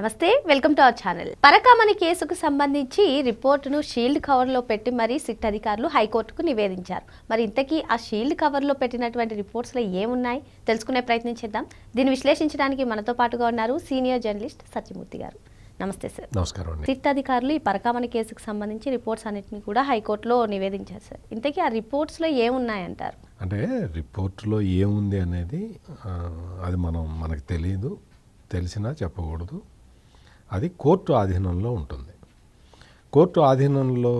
నమస్తే welcome to our channel. పరకామణి కేసుకు సంబంధించి రిపోర్టును షీల్డ్ కవర్లో పెట్టి మరీ సిట్ అధికారులు హైకోర్టుకు నివేదించారు. మరి ఇంతకీ ఆ షీల్డ్ కవర్లో పెట్టినటువంటి రిపోర్ట్స్లో ఏమున్నాయి? తెలుసుకునే ప్రయత్నం చేద్దాం. దీన్ని విశ్లేషించడానికి మనతో పాటుగా ఉన్నారు సీనియర్ జర్నలిస్ట్ సత్యమూర్తి గారు. నమస్తే సార్. నమస్కారం సిట్ అధికారులు ఈ పరకామణి కేసుకు సంబంధించి రిపోర్ట్స్ అన్నింటినీ కూడా హైకోర్టులో నివేదించారు సార్. ఇంతకీ ఆ రిపోర్ట్స్లో ఏమున్నాయంటారు అంటే రిపోర్ట్లో ఏముంది అనేది అది మనం మనకు తెలియదు తెలిసినా చెప్పకూడదు. అది కోర్టు ఆధీనంలో ఉంటుంది. కోర్టు ఆధీనంలో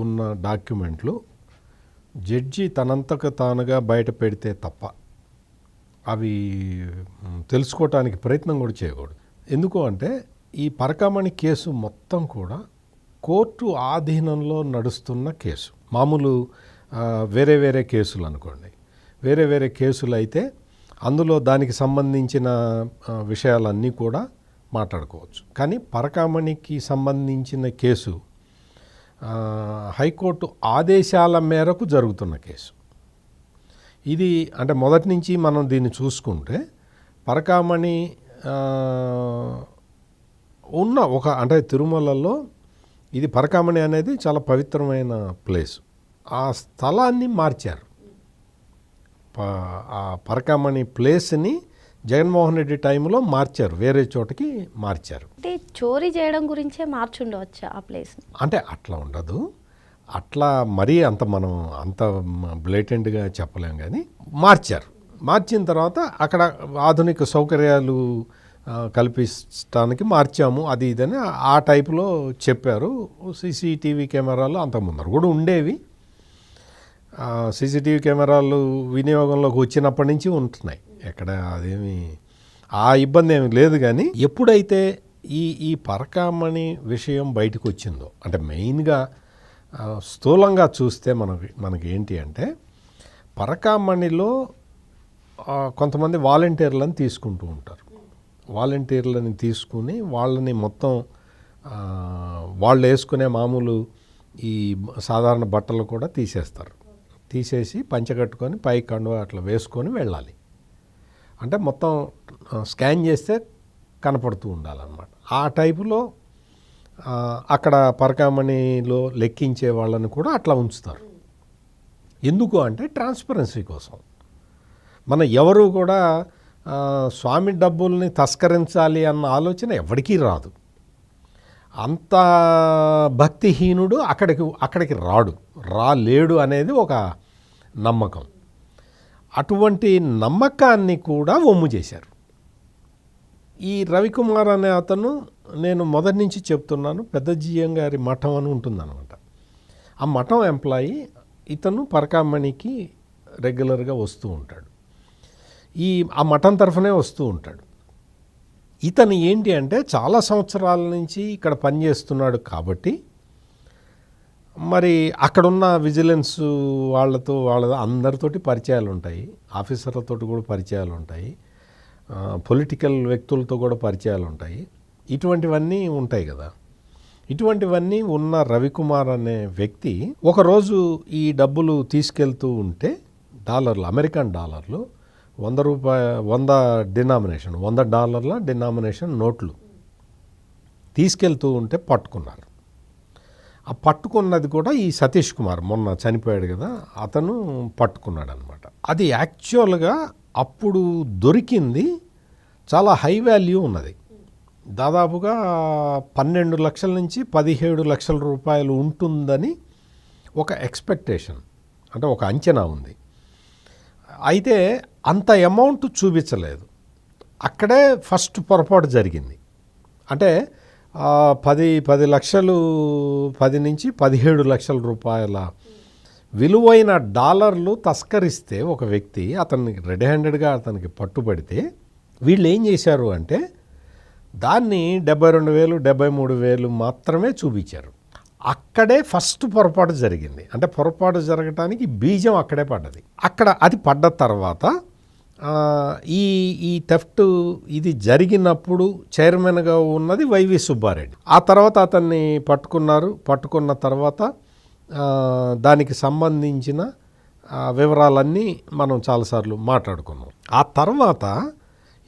ఉన్న డాక్యుమెంట్లు జడ్జి తనంతకు తానుగా బయట పెడితే తప్ప అవి తెలుసుకోవటానికి ప్రయత్నం కూడా చేయకూడదు. ఎందుకు అంటే ఈ పరకామణి కేసు మొత్తం కూడా కోర్టు ఆధీనంలో నడుస్తున్న కేసు. మామూలు వేరే వేరే కేసులు అనుకోండి. వేరే వేరే కేసులు అయితే అందులో దానికి సంబంధించిన విషయాలన్నీ కూడా మాట్లాడుకోవచ్చు. కానీ పరకామణికి సంబంధించిన కేసు హైకోర్టు ఆదేశాల మేరకు జరుగుతున్న కేసు. ఇది అంటే మొదటి నుంచి మనం దీన్ని చూసుకుంటే పరకామణి ఉన్న ఒక అంటే తిరుమలలో ఇది పరకామణి అనేది చాలా పవిత్రమైన ప్లేస్. ఆ స్థలాన్ని మార్చారు. ఆ పరకామణి ప్లేస్ని జగన్మోహన్ రెడ్డి టైంలో మార్చారు వేరే చోటకి మార్చారు. అంటే చోరీ చేయడం గురించే మార్చుండవచ్చా ఆ ప్లేస్? అంటే అట్లా ఉండదు. అట్లా మరీ అంత మనం అంత బ్లేటెంట్గా చెప్పలేం కానీ మార్చారు. మార్చిన తర్వాత అక్కడ ఆధునిక సౌకర్యాలు కల్పించడానికి మార్చాము అది ఇదని ఆ టైపులో చెప్పారు. సీసీటీవీ కెమెరాలు అంత ముందర కూడా ఉండేవి. సీసీటీవీ కెమెరాలు వినియోగంలోకి వచ్చినప్పటి నుంచి ఉంటున్నాయి. ఎక్కడ అదేమి ఆ ఇబ్బంది ఏమి లేదు కానీ ఎప్పుడైతే ఈ ఈ పరకామణి విషయం బయటకు వచ్చిందో అంటే మెయిన్గా స్థూలంగా చూస్తే మనకి మనకి ఏంటి అంటే పరకామణిలో కొంతమంది వాలంటీర్లను తీసుకుంటూ ఉంటారు. వాలంటీర్లని తీసుకుని వాళ్ళని మొత్తం వాళ్ళు వేసుకునే మామూలు ఈ సాధారణ బట్టలు కూడా తీసేస్తారు. తీసేసి పంచగట్టుకొని పై కండువ అట్లా వేసుకొని వెళ్ళాలి. అంటే మొత్తం స్కాన్ చేస్తే కనపడుతూ ఉండాలన్నమాట. ఆ టైపులో అక్కడ పరకామణిలో లెక్కించే వాళ్ళని కూడా అట్లా ఉంచుతారు. ఎందుకు అంటే ట్రాన్స్పరెన్సీ కోసం. మన ఎవరు కూడా స్వామి డబ్బుల్ని తస్కరించాలి అన్న ఆలోచన ఎవరికీ రాదు. అంత భక్తిహీనుడు అక్కడికి అక్కడికి రాడు. రాలేడు అనేది ఒక నమ్మకం. అటువంటి నమ్మకాన్ని కూడా ఒమ్ము చేశారు. ఈ రవికుమార్ అనే అతను నేను మొదటి నుంచి చెప్తున్నాను పెద్ద జిఎం గారి మఠం అని ఉంటుందన్నమాట. ఆ మఠం ఎంప్లాయీ ఇతను పరకామణికి రెగ్యులర్గా వస్తూ ఉంటాడు. ఈ ఆ మఠం తరఫునే వస్తూ ఉంటాడు. ఇతను ఏంటి అంటే చాలా సంవత్సరాల నుంచి ఇక్కడ పనిచేస్తున్నాడు కాబట్టి మరి అక్కడున్న విజిలెన్స్ వాళ్ళతో వాళ్ళ అందరితోటి పరిచయాలు ఉంటాయి. ఆఫీసర్లతో కూడా పరిచయాలు ఉంటాయి. పొలిటికల్ వ్యక్తులతో కూడా పరిచయాలు ఉంటాయి. ఇటువంటివన్నీ ఉంటాయి కదా. ఇటువంటివన్నీ ఉన్న రవికుమార్ అనే వ్యక్తి ఒకరోజు ఈ డబ్బులు తీసుకెళ్తూ ఉంటే డాలర్లు అమెరికన్ డాలర్లు వంద రూపాయ వంద డినామినేషన్ వంద డాలర్ల డినామినేషన్ నోట్లు తీసుకెళ్తూ ఉంటే పట్టుకున్నారు. ఆ పట్టుకున్నది కూడా ఈ సతీష్ కుమార్ మొన్న చనిపోయాడు కదా అతను పట్టుకున్నాడు అనమాట అది యాక్చువల్గా అప్పుడు దొరికింది చాలా హై వాల్యూ ఉన్నది. దాదాపుగా పన్నెండు లక్షల నుంచి పదిహేడు లక్షల రూపాయలు ఉంటుందని ఒక ఎక్స్పెక్టేషన్ అంటే ఒక అంచనా ఉంది. అయితే అంత అమౌంట్ చూపించలేదు. అక్కడే ఫస్ట్ పొరపాటు జరిగింది. అంటే పది పది లక్షలు పది నుంచి పదిహేడు లక్షల రూపాయల విలువైన డాలర్లు తస్కరిస్తే ఒక వ్యక్తి అతనికి రెడ్ హ్యాండెడ్గా అతనికి పట్టుబడితే వీళ్ళు ఏం చేశారు అంటే దాన్ని డెబ్బై రెండు వేలు డెబ్బై మూడు వేలు మాత్రమే చూపించారు. అక్కడే ఫస్ట్ పొరపాటు జరిగింది. అంటే పొరపాటు జరగటానికి బీజం అక్కడే పడ్డది. అక్కడ అది పడ్డ తర్వాత ఈ ఈ థెఫ్ట్ ఇది జరిగినప్పుడు చైర్మన్గా ఉన్నది వైవి సుబ్బారెడ్డి. ఆ తర్వాత అతన్ని పట్టుకున్నారు. పట్టుకున్న తర్వాత దానికి సంబంధించిన వివరాలన్నీ మనం చాలాసార్లు మాట్లాడుకున్నాం. ఆ తర్వాత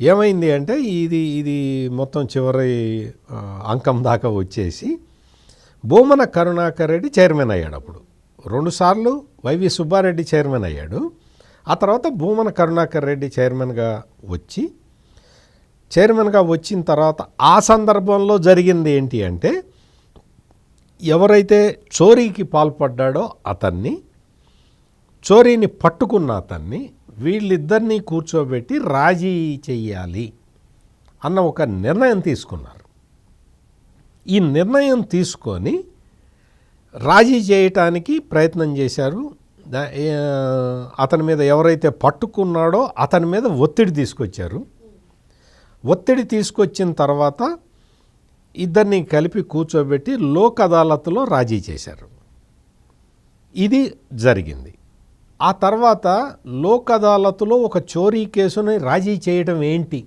ఏమైంది అంటే ఇది ఇది మొత్తం చివరి అంకం దాకా వచ్చేసి భూమన కరుణాకర్ రెడ్డి చైర్మన్ అయ్యాడు అప్పుడు. రెండుసార్లు వైవి సుబ్బారెడ్డి చైర్మన్ అయ్యాడు. ఆ తర్వాత భూమన కరుణాకర్ రెడ్డి చైర్మన్గా వచ్చి చైర్మన్గా వచ్చిన తర్వాత ఆ సందర్భంలో జరిగింది ఏంటి అంటే ఎవరైతే చోరీకి పాల్పడ్డాడో అతన్ని చోరీని పట్టుకున్న అతన్ని వీళ్ళిద్దరినీ కూర్చోబెట్టి రాజీ చెయ్యాలి అన్న ఒక నిర్ణయం తీసుకున్నారు. ఈ నిర్ణయం తీసుకొని రాజీ చేయటానికి ప్రయత్నం చేశారు. అతని మీద ఎవరైతే పట్టుకున్నాడో అతని మీద ఒత్తిడి తీసుకొచ్చారు. ఒత్తిడి తీసుకొచ్చిన తర్వాత ఇద్దరిని కలిపి కూర్చోబెట్టి లోక్ అదాలత్లో రాజీ చేశారు. ఇది జరిగింది. ఆ తర్వాత లోక్ అదాలత్లో ఒక చోరీ కేసుని రాజీ చేయడం ఏంటి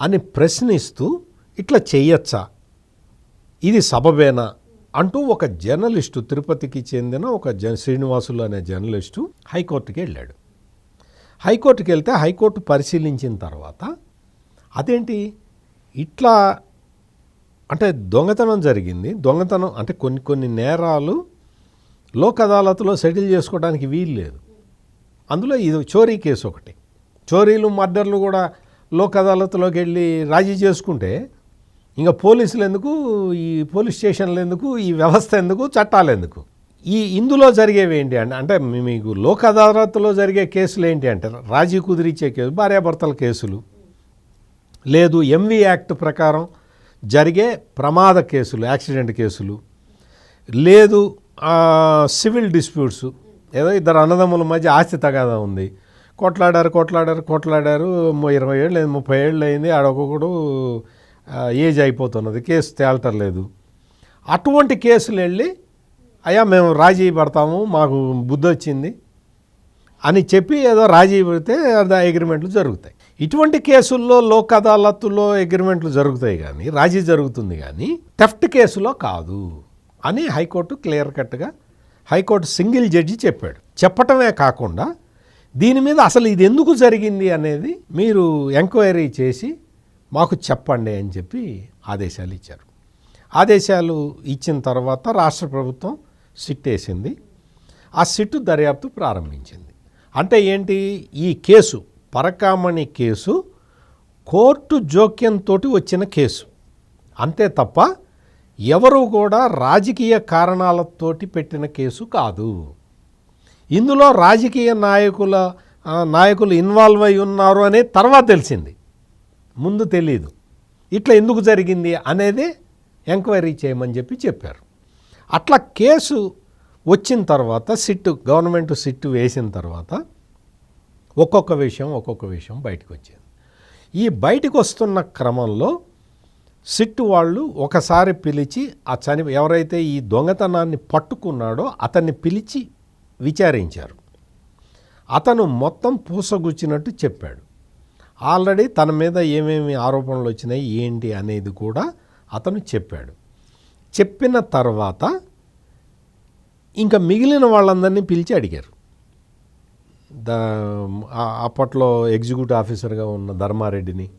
అని ప్రశ్నిస్తూ ఇట్లా చేయొచ్చా? ఇది సబబేనా? అంటూ ఒక జర్నలిస్టు తిరుపతికి చెందిన ఒక జ శ్రీనివాసులు అనే జర్నలిస్టు హైకోర్టుకి వెళ్ళాడు. హైకోర్టుకి వెళ్తే హైకోర్టు పరిశీలించిన తర్వాత అదేంటి? ఇట్లా అంటే దొంగతనం జరిగింది. దొంగతనం అంటే కొన్ని కొన్ని నేరాలు లోక్ అదాలత్లో సెటిల్ చేసుకోవడానికి వీలు లేదు. అందులో ఇది చోరీ కేసు ఒకటి. చోరీలు మర్డర్లు కూడా లోక్ అదాలత్లోకి వెళ్ళి రాజీ చేసుకుంటే ఇంకా పోలీసులు ఎందుకు? ఈ పోలీస్ స్టేషన్లు ఎందుకు? ఈ వ్యవస్థ ఎందుకు? చట్టాలు ఎందుకు? ఈ ఇందులో జరిగేవి ఏంటి అంటే అంటే మీకు లోక్ అదాలత్లో జరిగే కేసులు ఏంటి అంటే రాజీ కుదిరిచ్చే కేసు భార్యాభర్తల కేసులు లేదు ఎంవి యాక్ట్ ప్రకారం జరిగే ప్రమాద కేసులు యాక్సిడెంట్ కేసులు లేదు సివిల్ డిస్ప్యూట్స్ ఏదో ఇద్దరు అన్నదమ్ముల మధ్య ఆస్తి తగాదా ఉంది. కొట్లాడారు కొట్లాడారు కొట్లాడారు ఇరవై ఏళ్ళు ముప్పై ఏళ్ళు అయింది ఆడొకడు ఏజ్ అయిపోతున్నది కేసు తేల్టలేదు అటువంటి కేసులు వెళ్ళి అయ్యా మేము రాజీ పడతాము మాకు బుద్ధి వచ్చింది అని చెప్పి ఏదో రాజీ పడితే అగ్రిమెంట్లు జరుగుతాయి. ఇటువంటి కేసుల్లో లోక్ అదాలత్తులో అగ్రిమెంట్లు జరుగుతాయి కానీ రాజీ జరుగుతుంది కానీ టెఫ్ట్ కేసులో కాదు అని హైకోర్టు క్లియర్ కట్గా హైకోర్టు సింగిల్ జడ్జి చెప్పాడు. చెప్పటమే కాకుండా దీని మీద అసలు ఇది ఎందుకు జరిగింది అనేది మీరు ఎంక్వైరీ చేసి మాకు చెప్పండి అని చెప్పి ఆదేశాలు ఇచ్చారు. ఆదేశాలు ఇచ్చిన తర్వాత రాష్ట్ర ప్రభుత్వం సిట్ వేసింది. ఆ సిట్టు దర్యాప్తు ప్రారంభించింది. అంటే ఏంటి? ఈ కేసు పరకామణి కేసు కోర్టు జోక్యంతో వచ్చిన కేసు. అంతే తప్ప ఎవరు కూడా రాజకీయ కారణాలతోటి పెట్టిన కేసు కాదు. ఇందులో రాజకీయ నాయకుల నాయకులు ఇన్వాల్వ్ అయి ఉన్నారు అనేది తర్వాత తెలిసింది. ముందు తెలియదు ఇట్లా ఎందుకు జరిగింది అనేది ఎంక్వైరీ చేయమని చెప్పి చెప్పారు. అట్లా కేసు వచ్చిన తర్వాత సిట్టు గవర్నమెంట్ సిట్టు వేసిన తర్వాత ఒక్కొక్క విషయం ఒక్కొక్క విషయం బయటకు వచ్చింది. ఈ బయటకు వస్తున్న క్రమంలో సిట్టు వాళ్ళు ఒకసారి పిలిచి ఆ చని ఎవరైతే ఈ దొంగతనాన్ని పట్టుకున్నాడో అతన్ని పిలిచి విచారించారు. అతను మొత్తం పూసగుచ్చినట్టు చెప్పాడు. ఆల్రెడీ తన మీద ఏమేమి ఆరోపణలు వచ్చినాయి ఏంటి అనేది కూడా అతను చెప్పాడు. చెప్పిన తర్వాత ఇంకా మిగిలిన వాళ్ళందరినీ పిలిచి అడిగారు. దా అప్పట్లో ఎగ్జిక్యూటివ్ ఆఫీసర్గా ఉన్న ధర్మారెడ్డిని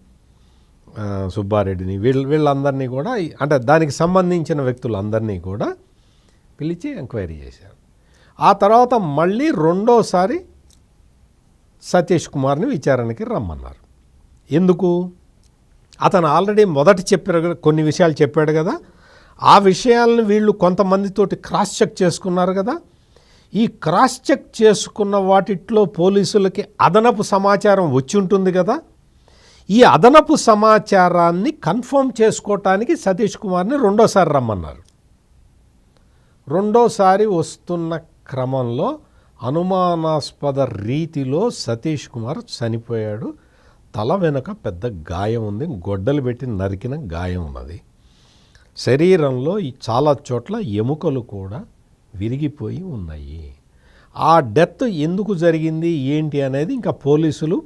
సుబ్బారెడ్డిని వీళ్ళ వీళ్ళందరినీ కూడా అంటే దానికి సంబంధించిన వ్యక్తులందరినీ కూడా పిలిచి ఎంక్వైరీ చేశారు. ఆ తర్వాత మళ్ళీ రెండోసారి సతీష్ కుమార్ని విచారణకి రమ్మన్నారు. ఎందుకు? అతను ఆల్రెడీ మొదట చెప్పారు కొన్ని విషయాలు చెప్పాడు కదా. ఆ విషయాలను వీళ్ళు కొంతమందితోటి క్రాస్ చెక్ చేసుకున్నారు కదా. ఈ క్రాస్ చెక్ చేసుకున్న వాటిట్లో పోలీసులకి అదనపు సమాచారం వచ్చి ఉంటుంది కదా. ఈ అదనపు సమాచారాన్ని కన్ఫర్మ్ చేసుకోవటానికి సతీష్ కుమార్ని రెండోసారి రమ్మన్నారు. రెండోసారి వస్తున్న క్రమంలో అనుమానాస్పద రీతిలో సతీష్ కుమార్ చనిపోయాడు. తల వెనుక పెద్ద గాయం ఉంది గొడ్డలు పెట్టి నరికిన గాయం ఉన్నది. శరీరంలో ఈ చాలా చోట్ల ఎముకలు కూడా విరిగిపోయి ఉన్నాయి. ఆ డెత్ ఎందుకు జరిగింది ఏంటి అనేది ఇంకా పోలీసులు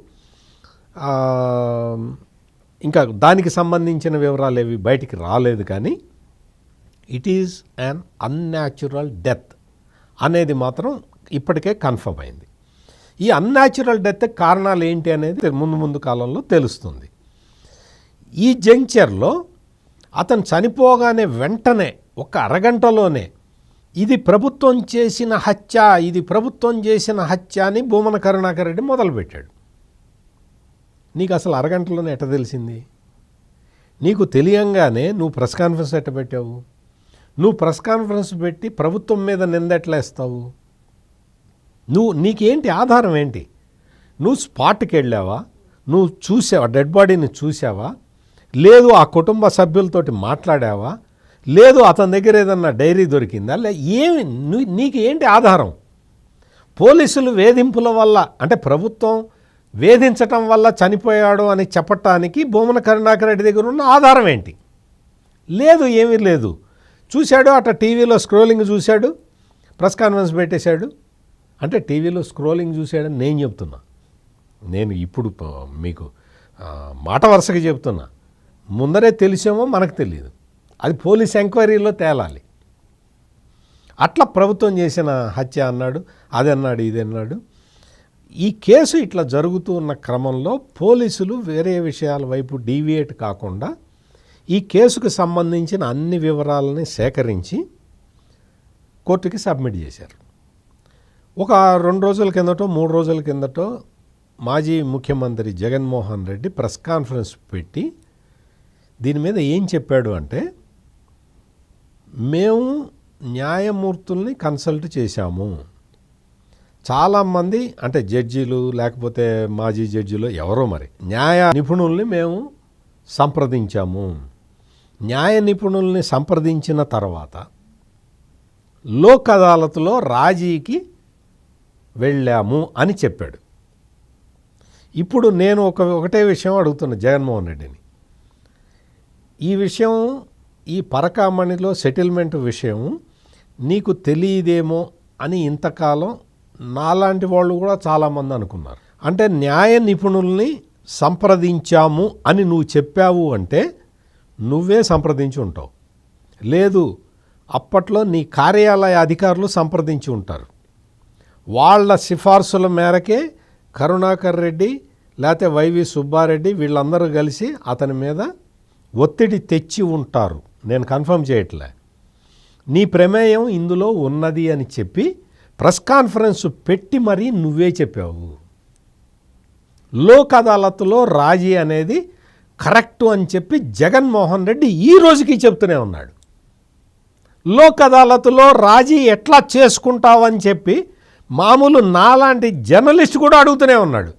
ఇంకా దానికి సంబంధించిన వివరాలు ఏవి బయటికి రాలేదు కానీ it is un unnatural death అనేది మాత్రం ఇప్పటికే కన్ఫర్మ్ అయింది. ఈ అన్యాచురల్ డెత్ కారణాలు ఏంటి అనేది ముందు ముందు కాలంలో తెలుస్తుంది. ఈ జంక్చర్లో అతను చనిపోగానే వెంటనే ఒక అరగంటలోనే ఇది ప్రభుత్వం చేసిన హత్య ఇది ప్రభుత్వం చేసిన హత్య అని భూమన కరుణాకర్ రెడ్డి మొదలుపెట్టాడు. నీకు అసలు అరగంటలోనే ఎట్ట తెలిసింది? నీకు తెలియంగానే నువ్వు ప్రెస్ కాన్ఫరెన్స్ ఎట్ట పెట్టావు? నువ్వు ప్రెస్ కాన్ఫరెన్స్ పెట్టి ప్రభుత్వం మీద నింద ఎట్లా వేస్తావు? నువ్వు నీకేంటి ఆధారం ఏంటి? నువ్వు స్పాట్కి వెళ్ళావా? నువ్వు చూసావా? డెడ్ బాడీని చూసావా? లేదు ఆ కుటుంబ సభ్యులతోటి మాట్లాడావా? లేదు అతని దగ్గర ఏదన్నా డైరీ దొరికిందా? లే ఏమి? నీకు ఏంటి ఆధారం? పోలీసులు వేధింపుల వల్ల అంటే ప్రభుత్వం వేధించటం వల్ల చనిపోయాడు అని చెప్పటానికి భూమన కరుణాకర్ రెడ్డి దగ్గర ఉన్న ఆధారం ఏంటి? లేదు ఏమీ లేదు. చూశాడు అట్ట టీవీలో స్క్రోలింగ్ చూశాడు ప్రెస్ కాన్ఫరెన్స్ పెట్టేశాడు. అంటే టీవీలో స్క్రోలింగ్ చూసేయడం నేను చెప్తున్నా. నేను ఇప్పుడు మీకు మాట వరుసగా చెప్తున్నా. ముందరే తెలిసేమో మనకు తెలియదు అది పోలీస్ ఎంక్వైరీలో తేలాలి. అట్లా ప్రభుత్వం చేసిన హత్య అన్నాడు అది అన్నాడు ఇది అన్నాడు. ఈ కేసు ఇట్లా జరుగుతూ ఉన్న క్రమంలో పోలీసులు వేరే విషయాల వైపు డీవియేట్ కాకుండా ఈ కేసుకు సంబంధించిన అన్ని వివరాలని సేకరించి కోర్టుకి సబ్మిట్ చేశారు. ఒక రెండు రోజుల కిందటో మూడు రోజుల కిందటో మాజీ ముఖ్యమంత్రి జగన్మోహన్ రెడ్డి ప్రెస్ కాన్ఫరెన్స్ పెట్టి దీని మీద ఏం చెప్పాడు అంటే మేము న్యాయమూర్తుల్ని కన్సల్ట్ చేశాము. చాలామంది అంటే జడ్జీలు లేకపోతే మాజీ జడ్జీలు ఎవరో మరి న్యాయ నిపుణుల్ని మేము సంప్రదించాము. న్యాయ నిపుణుల్ని సంప్రదించిన తర్వాత లోక్ అదాలత్లో రాజీకి వెళ్ళాము అని చెప్పాడు. ఇప్పుడు నేను ఒక ఒకటే విషయం అడుగుతున్నా జగన్మోహన్ రెడ్డిని. ఈ విషయం ఈ పరకామణిలో సెటిల్మెంట్ విషయం నీకు తెలియదేమో అని ఇంతకాలం నాలాంటి వాళ్ళు కూడా చాలామంది అనుకున్నారు. అంటే న్యాయ నిపుణుల్ని సంప్రదించాము అని నువ్వు చెప్పావు అంటే నువ్వే సంప్రదించి ఉంటావు. లేదు అప్పట్లో నీ కార్యాలయ అధికారులు సంప్రదించి ఉంటారు. వాళ్ళ సిఫార్సుల మేరకే కరుణాకర్ రెడ్డి లేకపోతే వైవి సుబ్బారెడ్డి వీళ్ళందరూ కలిసి అతని మీద ఒత్తిడి తెచ్చి ఉంటారు. నేను కన్ఫర్మ్ చేయట్లే. నీ ప్రమేయం ఇందులో ఉన్నది అని చెప్పి ప్రెస్ కాన్ఫరెన్స్ పెట్టి మరీ నువ్వే చెప్పావు. లోక్ అదాలత్లో రాజీ అనేది కరెక్టు అని చెప్పి జగన్మోహన్ రెడ్డి ఈ రోజుకి చెప్తూనే ఉన్నాడు. లోక్ అదాలత్లో రాజీ ఎట్లా చేసుకుంటావని చెప్పి మామూలు నాలాంటి జర్నలిస్ట్ కూడా అడుగుతూనే ఉన్నాడు.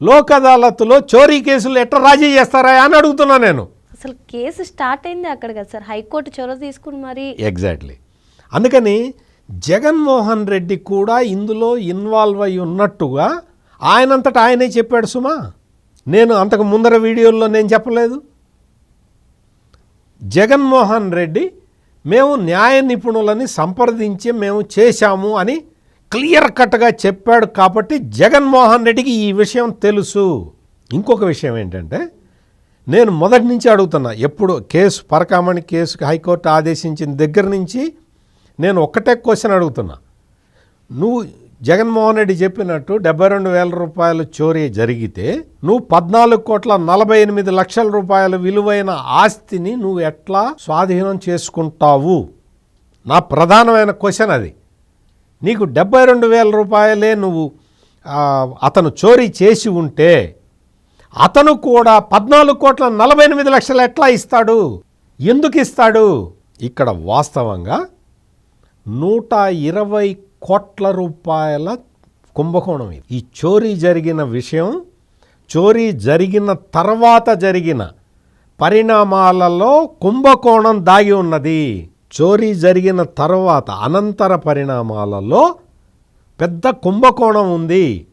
లోక్ అదాలత్లో చోరీ కేసులు ఎట్లా రాజీ చేస్తారా అని అడుగుతున్నా నేను. అసలు కేసు స్టార్ట్ అయింది అక్కడ కదా సార్. హైకోర్టు చొరవ తీసుకుని మరి ఎగ్జాక్ట్లీ అందుకని జగన్మోహన్ రెడ్డి కూడా ఇందులో ఇన్వాల్వ్ అయి ఉన్నట్టుగా ఆయనంతటా ఆయనే చెప్పాడు సుమా. నేను అంతకు ముందర వీడియోల్లో నేను చెప్పలేదు. జగన్మోహన్ రెడ్డి మేము న్యాయ నిపుణులని సంప్రదించి మేము చేశాము అని క్లియర్ కట్గా చెప్పాడు కాబట్టి జగన్మోహన్ రెడ్డికి ఈ విషయం తెలుసు. ఇంకొక విషయం ఏంటంటే నేను మొదటి నుంచి అడుగుతున్నా ఎప్పుడు కేసు పరకామణి కేసుకి హైకోర్టు ఆదేశించిన దగ్గర నుంచి నేను ఒక్కటే క్వశ్చన్ అడుగుతున్నా. నువ్వు జగన్మోహన్ రెడ్డి చెప్పినట్టు డెబ్బై రెండు వేల రూపాయల చోరీ జరిగితే నువ్వు పద్నాలుగు కోట్ల నలభై ఎనిమిది లక్షల రూపాయల విలువైన ఆస్తిని నువ్వు ఎట్లా స్వాధీనం చేసుకుంటావు? నా ప్రధానమైన క్వశ్చన్ అది. నీకు డెబ్బై రెండు వేల రూపాయలే నువ్వు అతను చోరీ చేసి ఉంటే అతను కూడా పద్నాలుగు కోట్ల నలభై ఎనిమిది లక్షలు ఎట్లా ఇస్తాడు? ఎందుకు ఇస్తాడు? ఇక్కడ వాస్తవంగా నూట ఇరవై కోట్ల రూపాయల కుంభకోణం ఇది. ఈ చోరీ జరిగిన విషయం చోరీ జరిగిన తర్వాత జరిగిన పరిణామాలలో కుంభకోణం దాగి ఉన్నది. చోరీ జరిగిన తర్వాత అనంతర పరిణామాలలో పెద్ద కుంభకోణం ఉంది.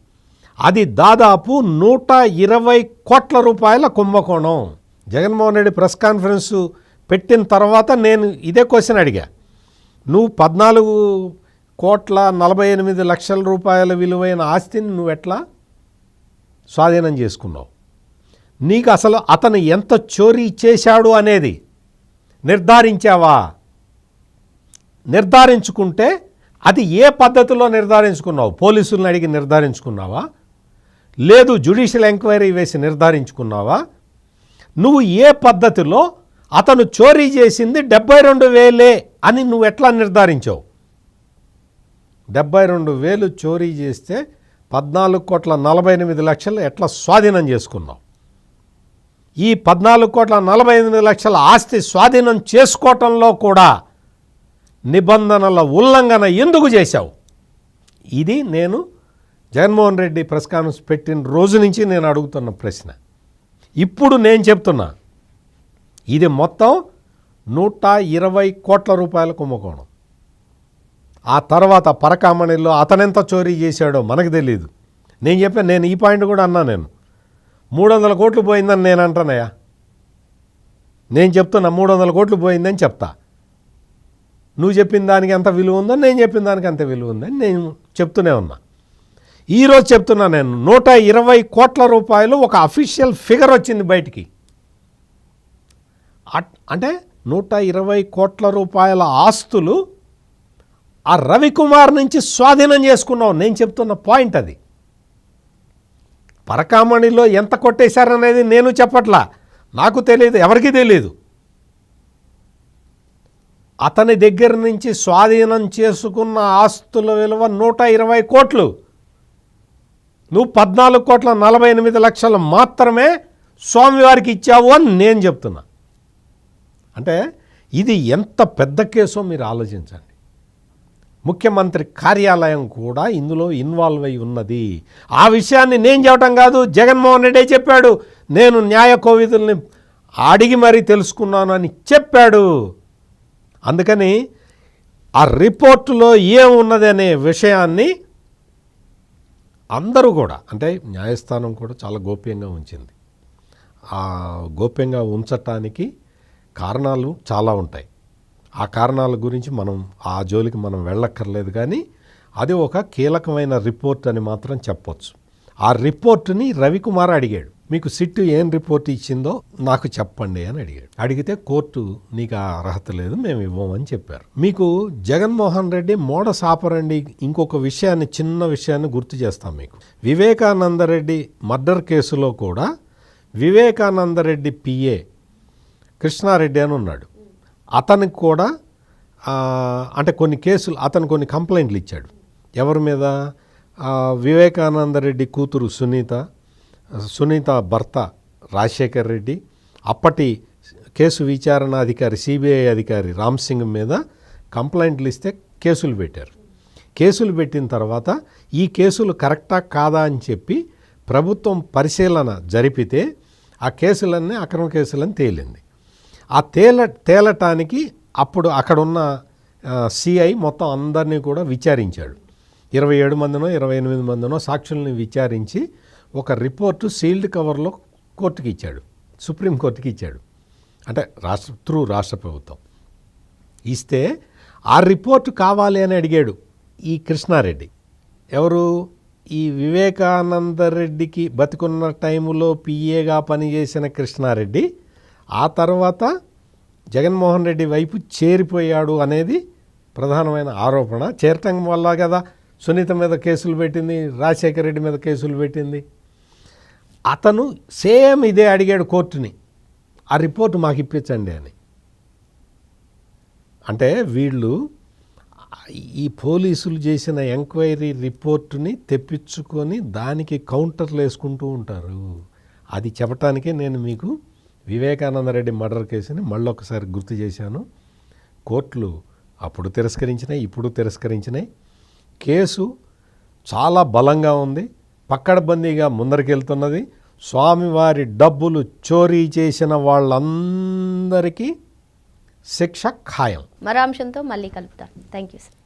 అది దాదాపు నూట ఇరవై కోట్ల రూపాయల కుంభకోణం. జగన్మోహన్ రెడ్డి ప్రెస్ కాన్ఫరెన్స్ పెట్టిన తర్వాత నేను ఇదే క్వశ్చన్ అడిగా. నువ్వు పద్నాలుగు కోట్ల నలభై ఎనిమిది లక్షల రూపాయల విలువైన ఆస్తిని నువ్వు ఎట్లా స్వాధీనం చేసుకున్నావు? నీకు అసలు అతను ఎంత చోరీ చేశాడు అనేది నిర్ధారించావా? నిర్ధారించుకుంటే అది ఏ పద్ధతిలో నిర్ధారించుకున్నావు? పోలీసులను అడిగి నిర్ధారించుకున్నావా? లేదు జ్యుడిషియల్ ఎంక్వైరీ వేసి నిర్ధారించుకున్నావా? నువ్వు ఏ పద్ధతిలో అతను చోరీ చేసింది డెబ్బై రెండు వేలే అని నువ్వు ఎట్లా నిర్ధారించావు? డెబ్బై రెండు వేలు చోరీ చేస్తే పద్నాలుగు కోట్ల నలభై ఎనిమిది లక్షలు ఎట్లా స్వాధీనం చేసుకున్నావు? ఈ పద్నాలుగు కోట్ల నలభై ఎనిమిది లక్షల ఆస్తి స్వాధీనం చేసుకోవటంలో కూడా నిబంధనల ఉల్లంఘన ఎందుకు చేశావు? ఇది నేను జగన్మోహన్ రెడ్డి ప్రెస్ కాన్ఫరెన్స్ పెట్టిన రోజు నుంచి నేను అడుగుతున్న ప్రశ్న. ఇప్పుడు నేను చెప్తున్నా ఇది మొత్తం నూట ఇరవై కోట్ల రూపాయల కుంభకోణం ఆ తర్వాత పరకామణిలో అతనెంత చోరీ చేశాడో మనకు తెలియదు నేను చెప్పాను నేను ఈ పాయింట్ కూడా అన్నా నేను. మూడు వందల కోట్లు పోయిందని నేను అంటానయ్యా. నేను చెప్తున్నా మూడు వందల కోట్లు పోయిందని చెప్తా. నువ్వు చెప్పిన దానికి ఎంత విలువ ఉందో నేను చెప్పిన దానికి అంత విలువ ఉందని నేను చెప్తూనే ఉన్నా. ఈరోజు చెప్తున్నా నేను నూట ఇరవై కోట్ల రూపాయలు ఒక అఫీషియల్ ఫిగర్ వచ్చింది బయటికి. అట్- అంటే నూట ఇరవై కోట్ల రూపాయల ఆస్తులు ఆ రవికుమార్ నుంచి స్వాధీనం చేసుకున్నావు. నేను చెప్తున్న పాయింట్ అది. పరకామణిలో ఎంత కొట్టేశారనేది నేను చెప్పట్లా. నాకు తెలియదు ఎవరికీ తెలియదు. అతని దగ్గర నుంచి స్వాధీనం చేసుకున్న ఆస్తుల విలువ నూట ఇరవై కోట్లు. నువ్వు పద్నాలుగు కోట్ల నలభై ఎనిమిది లక్షలు మాత్రమే స్వామివారికి ఇచ్చావు అని నేను చెప్తున్నా. అంటే ఇది ఎంత పెద్ద కేసో మీరు ఆలోచించండి. ముఖ్యమంత్రి కార్యాలయం కూడా ఇందులో ఇన్వాల్వ్ అయి ఉన్నది. ఆ విషయాన్ని నేను చెప్పటం కాదు జగన్మోహన్ రెడ్డి చెప్పాడు. నేను న్యాయ కోవిధుల్ని అడిగి మరీ తెలుసుకున్నాను అని చెప్పాడు. అందుకని ఆ రిపోర్టులో ఏమున్నది అనే విషయాన్ని అందరూ కూడా అంటే న్యాయస్థానం కూడా చాలా గోప్యంగా ఉంచింది. ఆ గోప్యంగా ఉంచటానికి కారణాలు చాలా ఉంటాయి. ఆ కారణాల గురించి మనం ఆ జోలికి మనం వెళ్ళక్కర్లేదు కానీ అది ఒక కీలకమైన రిపోర్ట్ అని మాత్రం చెప్పొచ్చు. ఆ రిపోర్టుని రవికుమార్ అడిగాడు. మీకు సిట్టు ఏం రిపోర్ట్ ఇచ్చిందో నాకు చెప్పండి అని అడిగాడు. అడిగితే కోర్టు నీకు ఆ అర్హత లేదు మేము ఇవ్వమని చెప్పారు. మీకు జగన్మోహన్ రెడ్డి మోడస్ ఆపరండి ఇంకొక విషయాన్ని చిన్న విషయాన్ని గుర్తు చేస్తాం మీకు. వివేకానందరెడ్డి మర్డర్ కేసులో కూడా వివేకానందరెడ్డి పిఏ కృష్ణారెడ్డి అని ఉన్నాడు. అతనికి కూడా అంటే కొన్ని కేసులు అతను కొన్ని కంప్లైంట్లు ఇచ్చాడు. ఎవరి మీద? వివేకానంద రెడ్డి కూతురు సునీత సునీత భర్త రాజశేఖర్ రెడ్డి అప్పటి కేసు విచారణ అధికారి సిబిఐ అధికారి రామ్ సింగ్ మీద కంప్లైంట్లు ఇస్తే కేసులు పెట్టారు. కేసులు పెట్టిన తర్వాత ఈ కేసులు కరెక్టా కాదా అని చెప్పి ప్రభుత్వం పరిశీలన జరిపితే ఆ కేసులన్నీ అక్రమ కేసులని తేలింది. ఆ తేల తేలటానికి అప్పుడు అక్కడున్న సిఐ మొత్తం అందరినీ కూడా విచారించాడు. ఇరవై ఏడు మందినో ఇరవై ఎనిమిది మందినో సాక్షుల్ని విచారించి ఒక రిపోర్టు సీల్డ్ కవర్లో కోర్టుకి ఇచ్చాడు. సుప్రీం కోర్టుకి ఇచ్చాడు. అంటే రాష్ట్ర త్రూ రాష్ట్ర ప్రభుత్వం. ఇస్తే ఆ రిపోర్ట్ కావాలి అని అడిగాడు ఈ కృష్ణారెడ్డి. ఎవరు? ఈ వివేకానందరెడ్డికి బతికున్న టైంలో పిఏగా పనిచేసిన కృష్ణారెడ్డి. ఆ తర్వాత జగన్మోహన్ రెడ్డి వైపు చేరిపోయాడు అనేది ప్రధానమైన ఆరోపణ. చేరటం వల్ల కదా సునీత మీద కేసులు పెట్టింది రాజశేఖర రెడ్డి మీద కేసులు పెట్టింది. అతను సేమ్ ఇదే అడిగాడు కోర్టుని. ఆ రిపోర్ట్ మాకు ఇప్పించండి అని. అంటే వీళ్ళు ఈ పోలీసులు చేసిన ఎంక్వైరీ రిపోర్టుని తెప్పించుకొని దానికి కౌంటర్లు వేసుకుంటూ ఉంటారు. అది చెప్పటానికే నేను మీకు వివేకానందరెడ్డి మర్డర్ కేసుని మళ్ళొకసారి గుర్తు చేశాను. కోర్టులు అప్పుడు తిరస్కరించినాయి ఇప్పుడు తిరస్కరించినాయి. కేసు చాలా బలంగా ఉంది. పక్కడబందీగా ముందరికెళ్తున్నది. స్వామివారి డబ్బులు చోరీ చేసిన వాళ్ళందరికీ శిక్ష ఖాయం. మరో అంశంతో మళ్ళీ కలుపుతాను థ్యాంక్ యూ సార్.